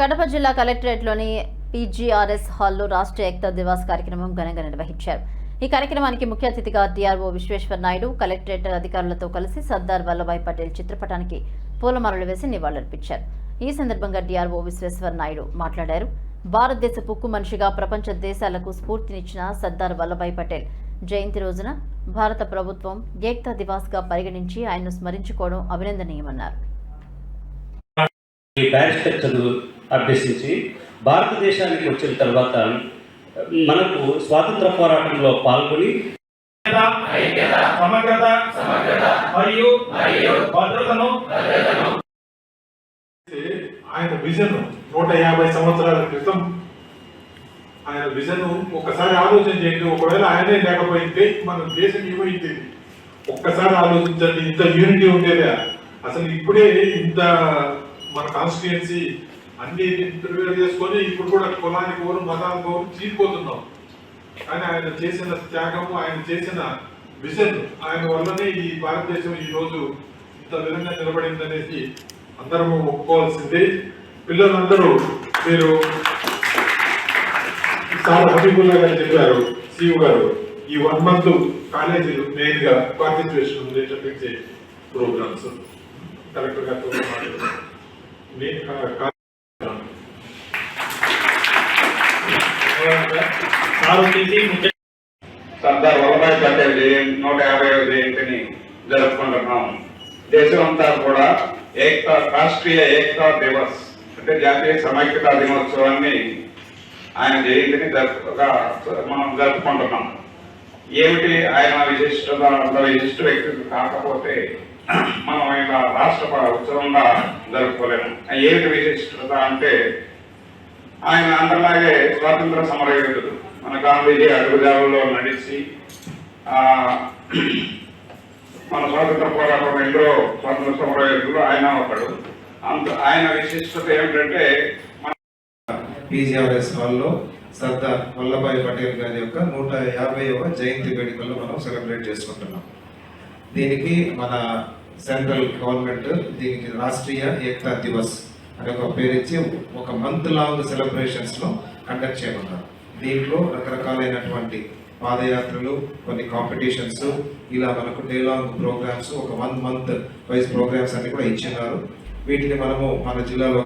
కడప జిల్లా కలెక్టరేట్లోని పీజీఆర్ఎస్ హాల్లో రాష్ట్ర ఏకతా దివాస్ కార్యక్రమం ఘనంగా నిర్వహించారు. ఈ కార్యక్రమానికి ముఖ్య అతిథిగా డిఆర్ఓ విశ్వేశ్వర్ నాయుడు కలెక్టరేట్ అధికారులతో కలిసి సర్దార్ వల్లభాయ్ పటేల్ చిత్రపటానికి పూలమాలలు వేసి నివాళులర్పించారు. ఈ సందర్భంగా డిఆర్ఓ విశ్వేశ్వర్ నాయుడు మాట్లాడారు. భారతదేశ పుక్కు మనిషిగా ప్రపంచ దేశాలకు స్ఫూర్తినిచ్చిన సర్దార్ వల్లభాయ్ పటేల్ జయంతి రోజున భారత ప్రభుత్వం ఏక్తా దివాస్గా పరిగణించి ఆయన్ను స్మరించుకోవడం అభినందనీయమన్నారు. అభ్యసించి భారతదేశానికి వచ్చిన తర్వాత మనకు స్వాతంత్ర పోరాటంలో పాల్గొని ఐక్యత, సమగ్రత మరియు భద్రతను ఆయన విజన్ నూట యాభై సంవత్సరాల క్రితం ఆయన విజన్ ఒక్కసారి ఆలోచన చేయండి. ఒకవేళ ఆయనే లేకపోయింటే మన దేశం ఏమైంది? ఒక్కసారి ఆలోచించండి. ఇంత యూనిటీ ఉండేదా? అసలు ఇప్పుడే ఇంత మన కాన్స్టిట్యుయన్సీ అన్ని ప్రిపేర్ చేసుకొని ఇప్పుడు కూడా కులానికి ఓరు మతానికి ఓరు చీలిపోతున్నాం కానీ ఆయన చేసిన త్యాగము ఆయన చేసిన విజన్ ఆయన వల్లనే ఈ భారతదేశం ఈ రోజు ఇంత విధంగా నిలబడింది అనేది అందరము ఒప్పుకోవాల్సిందే. పిల్లలందరూ మీరు చాలా హబీబుల్లా గారు చెప్పారు సిఇఓ గారు ఈ వన్ మంత్ కాలేజీలు మెయిన్గా పార్టిసిపేషన్ ఉంది ప్రోగ్రామ్స్. కలెక్టర్ గారితో మాట్లాడారు. నేను సార్ వచ్చేసి సర్దార్ వల్లభాయ్ పటేల్ జయంతి నూట యాభై జయంతిని జరుపుకుంటున్నాం. దేశం అంతా కూడా ఏకతా రాష్ట్రీయ ఏకతా దివస్ అంటే జాతీయ సమైక్యతా దినోత్సవాన్ని ఆయన జయంతిని జరుపుగా మనం జరుపుకుంటున్నాం. ఏమిటి ఆయన విశిష్టత అంత విశిష్ట వ్యక్తి కాకపోతే మనం ఇలా రాష్ట్ర ఉత్సవంగా జరుపుకోలేము. ఏమిటి విశిష్టత అంటే ఆయన అందరిలాగే స్వాతంత్ర సమరయోధుడు. మన గాంధీజీ అడుగుదారుల్లో నడిచి మన స్వాతంత్ర పోరాటం ఎందరో స్వాతంత్ర సమరయోధులు ఆయన ఒకడు. అంత ఆయన విశిష్టత ఏమిటంటే మన పీజీఆర్ఎస్ హాల్లో సర్దార్ వల్లభాయ్ పటేల్ గారి యొక్క నూట యాభైవ జయంతి వేడుకలు మనం సెలబ్రేట్ చేసుకుంటున్నాం. దీనికి మన సెంట్రల్ గవర్నమెంట్ దీనికి రాష్ట్రీయ ఏకతా దివస్ అనే ఒక పేరు ఇచ్చి ఒక మంత్ లాంగ్ సెలబ్రేషన్స్లో కండక్ట్ చేయమన్నారు దీంట్లో రకరకాలైనటువంటి పాదయాత్రలు కొన్ని కాంపిటీషన్స్ ఇలా మనకు డే లాంగ్ ప్రోగ్రామ్స్ ఒక వన్ మంత్ వైజ్ ప్రోగ్రామ్స్ అన్ని కూడా ఇచ్చినారు. వీటిని మనము మన జిల్లాలో